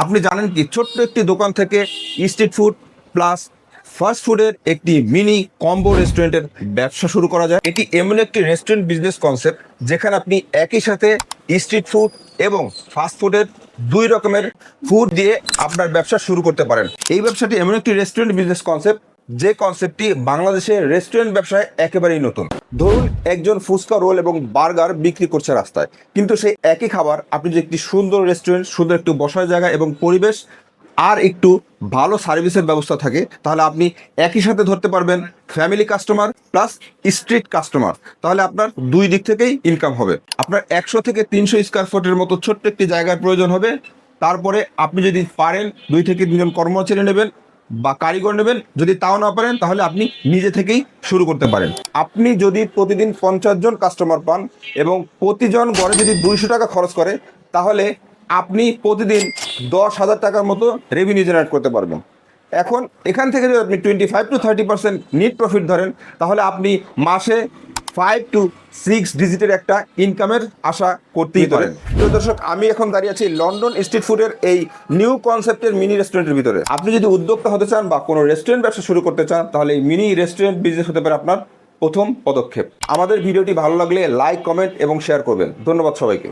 আপনি জানেন কি, ছোট্ট একটি দোকান থেকে স্ট্রিট ফুড প্লাস ফাস্ট ফুডের একটি মিনি কম্বো রেস্টুরেন্টের ব্যবসা শুরু করা যায়। এটি এমন একটি রেস্টুরেন্ট বিজনেস কনসেপ্ট যেখানে আপনি একই সাথে স্ট্রিট ফুড এবং ফাস্ট ফুডের দুই রকমের ফুড দিয়ে আপনার ব্যবসা শুরু করতে পারেন। এই ব্যবসাটি এমন একটি রেস্টুরেন্ট বিজনেস কনসেপ্ট যে কনসেপ্টটি বাংলাদেশের রেস্টুরেন্ট ব্যবসায় একেবারেই নতুন। ধরুন একজন ফুচকা রোল এবং বার্গার বিক্রি করছে রাস্তায়। কিন্তু সেই একই খাবার, আপনি যদি একটি সুন্দর রেস্টুরেন্ট সুন্দর একটু বসার জায়গা এবং পরিবেশ আর একটু ভালো সার্ভিসের ব্যবস্থা থাকে, তাহলে আপনি একই সাথে ধরতে পারবেন family customer plus street customer তাহলে আপনার দুই দিক থেকেই ইনকাম হবে। আপনার একশো থেকে তিনশো স্কোয়ার ফুটের মতো ছোট্ট একটি জায়গার প্রয়োজন হবে। তারপরে আপনি যদি পারেন, দুই থেকে তিনজন কর্মচারী নেবেন বা কারিগর নেবেন, যদি তাও না পারেন, তাহলে আপনি নিজে থেকেই শুরু করতে পারেন। আপনি যদি প্রতিদিন পঞ্চাশ জন কাস্টমার পান এবং প্রতিজন গড়ে যদি দুইশো টাকা খরচ করে, তাহলে আপনি প্রতিদিন দশ হাজার টাকার মতো রেভিনিউ জেনারেট করতে পারবেন। এখন এখান থেকে যদি আপনি twenty five to thirty percent net profit ধরেন, তাহলে আপনি মাসে ফাইভ টু সিক্স ডিজিটের একটা ইনকামের আশা করতেই পারেন তো দর্শক আমি এখন দাঁড়িয়ে আছি লন্ডন স্ট্রিট ফুডের এই নিউ কনসেপ্টের মিনি রেস্টুরেন্টের ভিতরে। আপনি যদি উদ্যোক্তা হতে চান বা কোনো রেস্টুরেন্ট ব্যবসা শুরু করতে চান তাহলে এই মিনি রেস্টুরেন্ট বিজনেস হতে পারে আপনার প্রথম পদক্ষেপ। আমাদের ভিডিওটি ভালো লাগলে লাইক কমেন্ট এবং শেয়ার করবেন। ধন্যবাদ সবাইকে।